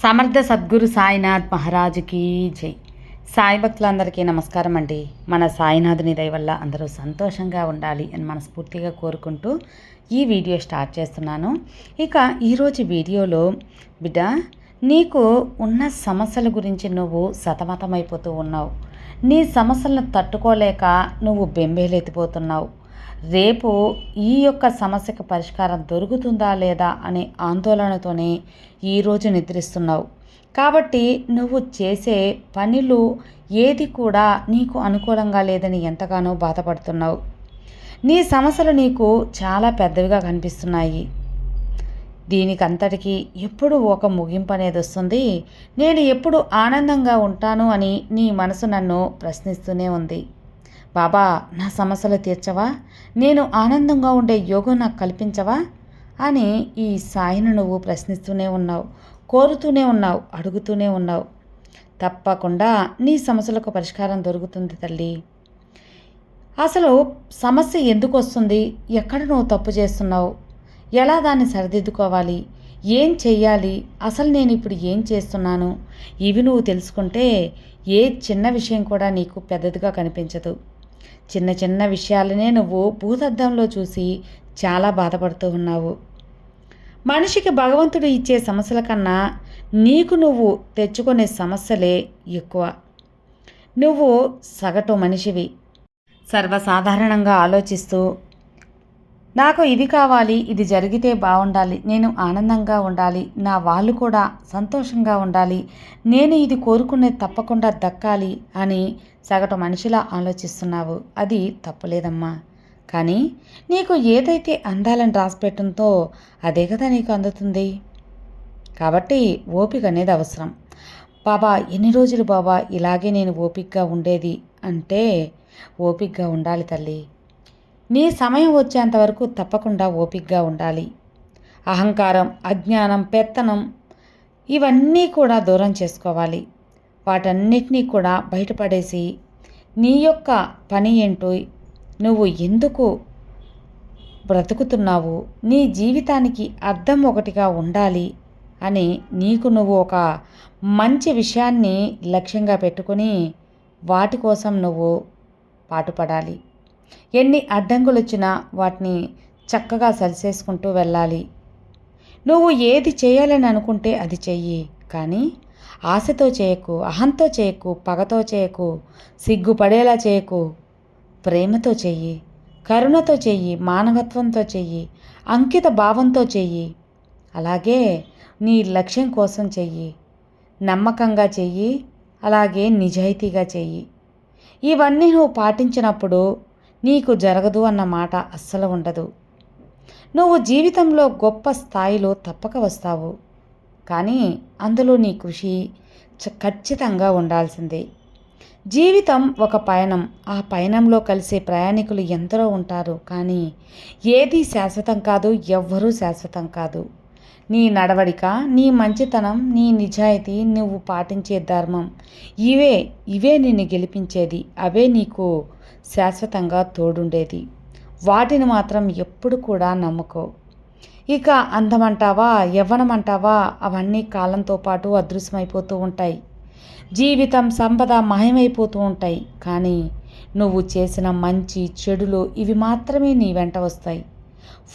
సమర్థ సద్గురు సాయినాథ్ మహారాజుకి జై. సాయి భక్తులందరికీ నమస్కారం అండి. మన సాయినాథుని దయ వల్ల అందరూ సంతోషంగా ఉండాలి అని మనస్ఫూర్తిగా కోరుకుంటూ ఈ వీడియో స్టార్ట్ చేస్తున్నాను. ఇక ఈరోజు వీడియోలో బిడ్డ నీకు ఉన్న సమస్యల గురించి నువ్వు సతమతమైపోతూ ఉన్నావు. నీ సమస్యలను తట్టుకోలేక నువ్వు బెంబేలెత్తిపోతున్నావు. రేపు ఈ యొక్క సమస్యకు పరిష్కారం దొరుకుతుందా లేదా అనే ఆందోళనతోనే ఈరోజు నిద్రిస్తున్నావు. కాబట్టి నువ్వు చేసే పనులు ఏది కూడా నీకు అనుకూలంగా లేదని ఎంతగానో బాధపడుతున్నావు. నీ సమస్యలు నీకు చాలా పెద్దవిగా కనిపిస్తున్నాయి. దీనికంతటికీ ఎప్పుడు ఒక ముగింపు అనేది వస్తుంది. నేను ఎప్పుడు ఆనందంగా ఉంటాను అని నీ మనసు నన్ను ప్రశ్నిస్తూనే ఉంది. బాబా నా సమస్యలు తీర్చవా? నేను ఆనందంగా ఉండే యోగం నాకు కల్పించవా? అని ఈ సాయిని నువ్వు ప్రశ్నిస్తూనే ఉన్నావు కోరుతూనే ఉన్నావు అడుగుతూనే ఉన్నావు. తప్పకుండా నీ సమస్యలకు పరిష్కారం దొరుకుతుంది తల్లి. అసలు సమస్య ఎందుకు వస్తుంది? ఎక్కడ నువ్వు తప్పు చేస్తున్నావు? ఎలా దాన్ని సరిదిద్దుకోవాలి? ఏం చెయ్యాలి? అసలు నేను ఇప్పుడు ఏం చేస్తున్నాను? ఇవి నువ్వు తెలుసుకుంటే ఏ చిన్న విషయం కూడా నీకు పెద్దదిగా కనిపించదు. చిన్న చిన్న విషయాలనే నువ్వు భూతద్దంలో చూసి చాలా బాధపడుతూ ఉన్నావు. మనిషికి భగవంతుడు ఇచ్చే సమస్యల కన్నా నీకు నువ్వు తెచ్చుకునే సమస్యలే ఎక్కువ. నువ్వు సగటు మనిషివి. సర్వసాధారణంగా ఆలోచిస్తూ నాకు ఇది కావాలి ఇది జరిగితే బాగుండాలి నేను ఆనందంగా ఉండాలి నా వాళ్ళు కూడా సంతోషంగా ఉండాలి నేను ఇది కోరుకునేది తప్పకుండా దక్కాలి అని సగటు మనిషిలా ఆలోచిస్తున్నావు. అది తప్పలేదమ్మా. కానీ నీకు ఏదైతే అందాలని రాసిపెట్టంతో అదే కదా నీకు అందుతుంది. కాబట్టి ఓపిక అనేది అవసరం. బాబా ఎన్ని రోజులు బాబా ఇలాగే నేను ఓపికగా ఉండేది అంటే ఓపికగా ఉండాలి తల్లి. నీ సమయం వచ్చేంత వరకు తప్పకుండా ఓపికగా ఉండాలి. అహంకారం అజ్ఞానం పెత్తనం ఇవన్నీ కూడా దూరం చేసుకోవాలి. వాటన్నిటినీ కూడా బయటపడేసి నీ యొక్క పని ఏంటో నువ్వు ఎందుకు బ్రతుకుతున్నావు నీ జీవితానికి అర్థం ఒకటిగా ఉండాలి అని నీకు నువ్వు ఒక మంచి విషయాన్ని లక్ష్యంగా పెట్టుకొని వాటి కోసం నువ్వు పాటుపడాలి. ఎన్ని అడ్డంకులు వచ్చినా వాటిని చక్కగా సరిచేసుకుంటూ వెళ్ళాలి. నువ్వు ఏది చేయాలని అనుకుంటే అది చెయ్యి. కానీ ఆశతో చేయకు అహంతో చేయకు పగతో చేయకు సిగ్గుపడేలా చేయకు. ప్రేమతో చెయ్యి కరుణతో చెయ్యి మానవత్వంతో చెయ్యి అంకిత భావంతో చెయ్యి. అలాగే నీ లక్ష్యం కోసం చెయ్యి. నమ్మకంగా చెయ్యి అలాగే నిజాయితీగా చెయ్యి. ఇవన్నీ నువ్వు పాటించినప్పుడు నీకు జరగదు అన్న మాట అస్సలు ఉండదు. నువ్వు జీవితంలో గొప్ప స్థాయిలో తప్పక వస్తావు. కానీ అందులో నీ కృషి ఖచ్చితంగా ఉండాల్సిందే. జీవితం ఒక పయనం. ఆ పయనంలో కలిసే ప్రయాణికులు ఎందరో ఉంటారు. కానీ ఏది శాశ్వతం కాదు ఎవ్వరూ శాశ్వతం కాదు. నీ నడవడిక నీ మంచితనం నీ నిజాయితీ నువ్వు పాటించే ధర్మం. ఇవే ఇవే నిన్ను గెలిపించేది. అవే నీకు శాశ్వతంగా తోడుండేది. వాటిని మాత్రం ఎప్పుడు కూడా నమ్ముకో. ఇక అందమంటావా యవ్వనమంటావా అవన్నీ కాలంతో పాటు అదృశ్యమైపోతూ ఉంటాయి. జీవితం సంపద మాయమైపోతూ ఉంటాయి. కానీ నువ్వు చేసిన మంచి చెడులు ఇవి మాత్రమే నీ వెంట వస్తాయి.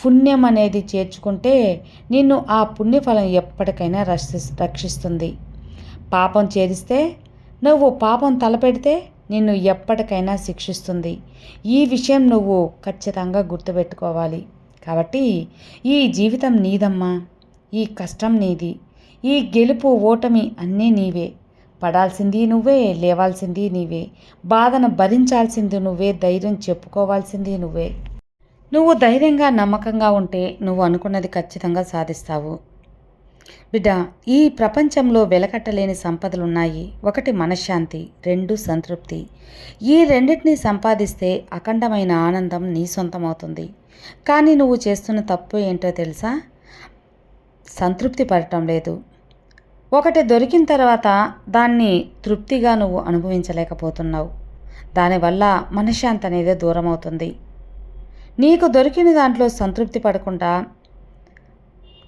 పుణ్యం అనేది చేర్చుకుంటే నిన్ను ఆ పుణ్యఫలం ఎప్పటికైనా రక్షి రక్షిస్తుంది. పాపం చేరిస్తే నువ్వు పాపం తలపెడితే నిన్ను ఎప్పటికైనా శిక్షిస్తుంది. ఈ విషయం నువ్వు ఖచ్చితంగా గుర్తుపెట్టుకోవాలి. కాబట్టి ఈ జీవితం నీదమ్మా. ఈ కష్టం నీది. ఈ గెలుపు ఓటమి అన్నీ నీవే. పడాల్సింది నువ్వే లేవాల్సింది నీవే. బాధను భరించాల్సింది నువ్వే ధైర్యం చెప్పుకోవాల్సింది నువ్వే. నువ్వు ధైర్యంగా నమ్మకంగా ఉంటే నువ్వు అనుకున్నది ఖచ్చితంగా సాధిస్తావు. బిడ్డ ఈ ప్రపంచంలో వెలకట్టలేని సంపదలున్నాయి. ఒకటి మనశ్శాంతి రెండు సంతృప్తి. ఈ రెండింటినీ సంపాదిస్తే అఖండమైన ఆనందం నీ సొంతమవుతుంది. కానీ నువ్వు చేస్తున్న తప్పు ఏంటో తెలుసా? సంతృప్తి పడటం లేదు. ఒకటి దొరికిన తర్వాత దాన్ని తృప్తిగా నువ్వు అనుభవించలేకపోతున్నావు. దానివల్ల మనశ్శాంతి అనేది దూరం అవుతుంది నీకు దొరికిన దాంట్లో సంతృప్తి పడకుండా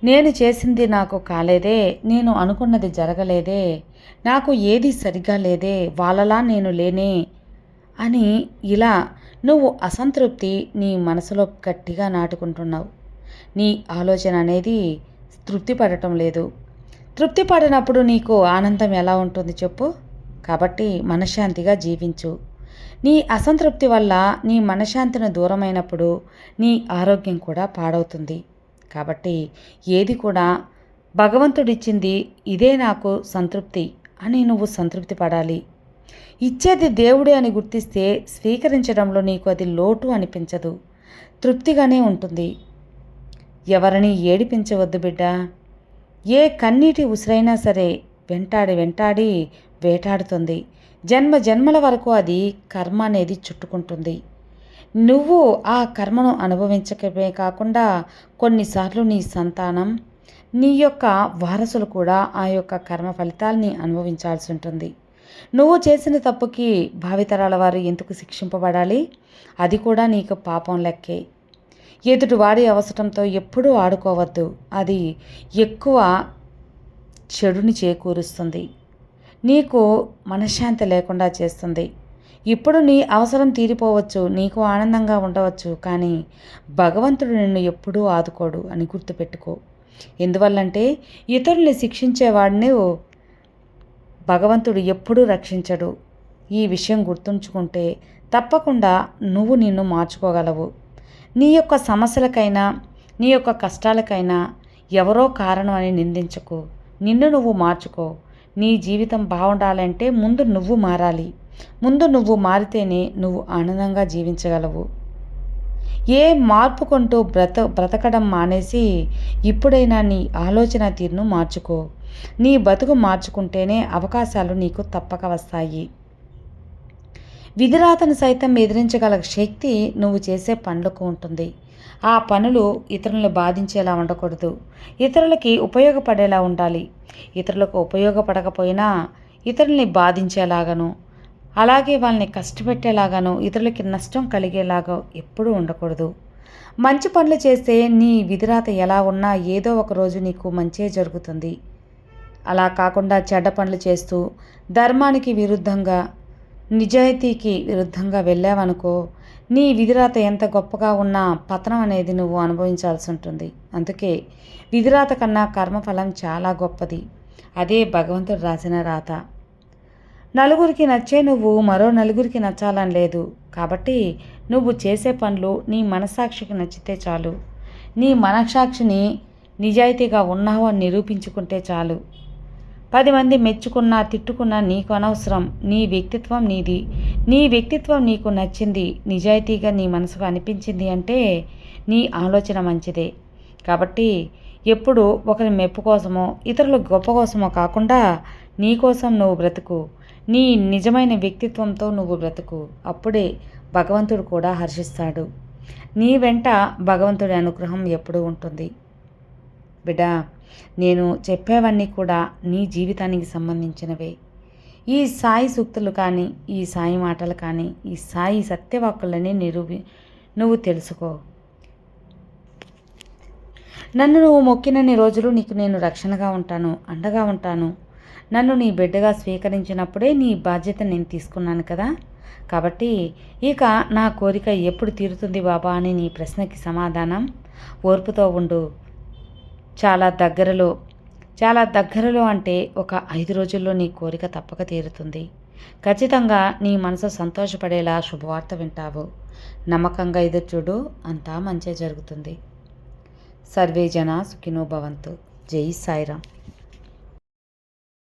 నేను చేసింది నాకు కాలేదే నేను అనుకున్నది జరగలేదే నాకు ఏది సరిగా లేదే వాళ్ళలా నేను లేనే అని ఇలా నువ్వు అసంతృప్తి నీ మనసులో గట్టిగా నాటుకుంటున్నావు. నీ ఆలోచన అనేది తృప్తి పడటం లేదు. తృప్తి పడినప్పుడు నీకు ఆనందం ఎలా ఉంటుంది చెప్పు. కాబట్టి మనశ్శాంతిగా జీవించు. నీ అసంతృప్తి వల్ల నీ మనశ్శాంతిని దూరమైనప్పుడు నీ ఆరోగ్యం కూడా పాడవుతుంది. కాబట్టి ఏది కూడా భగవంతుడిచ్చింది ఇదే నాకు సంతృప్తి అని నువ్వు సంతృప్తి పడాలి. ఇచ్చేది దేవుడే అని గుర్తిస్తే స్వీకరించడంలో నీకు అది లోటు అనిపించదు. తృప్తిగానే ఉంటుంది. ఎవరిని ఏడిపించవద్దు బిడ్డ. ఏ కన్నీటి ఉసిరైనా సరే వెంటాడి వెంటాడి వేటాడుతుంది. జన్మ జన్మల వరకు అది కర్మ అనేది చుట్టుకుంటుంది. నువ్వు ఆ కర్మను అనుభవించకమే కాకుండా కొన్నిసార్లు నీ సంతానం నీ యొక్క వారసులు కూడా ఆ యొక్క కర్మ ఫలితాల్ని అనుభవించాల్సి ఉంటుంది. నువ్వు చేసిన తప్పుకి భావితరాల వారు ఎందుకు శిక్షింపబడాలి? అది కూడా నీకు పాపం లెక్కే. ఎదుటివాడి అవసరంతో ఎప్పుడూ ఆడుకోవద్దు. అది ఎక్కువ చెడుని చేకూరుస్తుంది. నీకు మనశ్శాంతి లేకుండా చేస్తుంది. ఇప్పుడు నీ అవసరం తీరిపోవచ్చు నీకు ఆనందంగా ఉండవచ్చు కానీ భగవంతుడు నిన్ను ఎప్పుడూ ఆదుకోడు అని గుర్తుపెట్టుకో. ఎందువల్లంటే ఇతరుల్ని శిక్షించేవాడిని భగవంతుడు ఎప్పుడూ రక్షించడు. ఈ విషయం గుర్తుంచుకుంటే తప్పకుండా నువ్వు నిన్ను మార్చుకోగలవు. నీ యొక్క సమస్యలకైనా నీ యొక్క కష్టాలకైనా ఎవరో కారణం అని నిందించకు. నిన్ను నువ్వు మార్చుకో. నీ జీవితం బాగుండాలంటే ముందు నువ్వు మారాలి. ముందు నువ్వు మారితేనే నువ్వు ఆనందంగా జీవించగలవు. ఏ మార్పు కొంటూ బ్రత బ్రతకడం మానేసి ఇప్పుడైనా నీ ఆలోచన తీరును మార్చుకో. నీ బతుకు మార్చుకుంటేనే అవకాశాలు నీకు తప్పక వస్తాయి. విధిరాతను సైతం ఎదిరించగల శక్తి నువ్వు చేసే పనులకు ఉంటుంది. ఆ పనులు ఇతరులను బాధించేలా ఉండకూడదు. ఇతరులకి ఉపయోగపడేలా ఉండాలి. ఇతరులకు ఉపయోగపడకపోయినా ఇతరుల్ని బాధించేలాగాను. అలాగే వాళ్ళని కష్టపెట్టేలాగానో ఇతరులకి నష్టం కలిగేలాగా ఎప్పుడూ ఉండకూడదు. మంచి పనులు చేస్తే నీ విధిరాత ఎలా ఉన్నా ఏదో ఒక రోజు నీకు మంచే జరుగుతుంది. అలా కాకుండా చెడ్డ పనులు చేస్తూ ధర్మానికి విరుద్ధంగా నిజాయితీకి విరుద్ధంగా వెళ్ళావనుకో నీ విధిరాత ఎంత గొప్పగా ఉన్నా పతనం అనేది నువ్వు అనుభవించాల్సి ఉంటుంది. అందుకే విధిరాత కన్నా కర్మఫలం చాలా గొప్పది. అదే భగవంతుడు రాసిన రాత. నలుగురికి నచ్చే నువ్వు మరో నలుగురికి నచ్చాలని లేదు. కాబట్టి నువ్వు చేసే పనులు నీ మనసాక్షికి నచ్చితే చాలు. నీ మనసాక్షిని నిజాయితీగా ఉన్నావు అని నిరూపించుకుంటే చాలు. పది మంది మెచ్చుకున్నా తిట్టుకున్నా నీకు అనవసరం. నీ వ్యక్తిత్వం నీది. నీ వ్యక్తిత్వం నీకు నచ్చింది. నిజాయితీగా నీ మనసుకు అనిపించింది అంటే నీ ఆలోచన మంచిదే. కాబట్టి ఎప్పుడు ఒకరి మెప్పు కోసమో ఇతరుల గొప్ప కోసమో కాకుండా నీ కోసం నువ్వు బ్రతుకు. నీ నిజమైన వ్యక్తిత్వంతో నువ్వు బ్రతుకు. అప్పుడే భగవంతుడు కూడా హర్షిస్తాడు. నీ వెంట భగవంతుడి అనుగ్రహం ఎప్పుడూ ఉంటుంది. బిడ్డా నేను చెప్పేవన్నీ కూడా నీ జీవితానికి సంబంధించినవే. ఈ సాయి సూక్తులు కానీ ఈ సాయి మాటలు కానీ ఈ సాయి సత్యవాక్కులని నిరూపి నువ్వు తెలుసుకో. నన్ను నువ్వు మొక్కినన్ని రోజులు నీకు నేను రక్షణగా ఉంటాను అండగా ఉంటాను. నన్ను నీ బిడ్డగా స్వీకరించినప్పుడే నీ బాధ్యత నేను తీసుకున్నాను కదా. కాబట్టి ఇక నా కోరిక ఎప్పుడు తీరుతుంది బాబా అని నీ ప్రశ్నకి సమాధానం? ఓర్పుతో ఉండు. చాలా దగ్గరలో చాలా దగ్గరలో అంటే ఒక ఐదు రోజుల్లో నీ కోరిక తప్పక తీరుతుంది. ఖచ్చితంగా నీ మనసు సంతోషపడేలా శుభవార్త వింటావు. నమ్మకంగా ఎదురు చూడు అంతా మంచి జరుగుతుంది. సర్వే జన సుఖినో భవంతు. జై సాయిరామ్.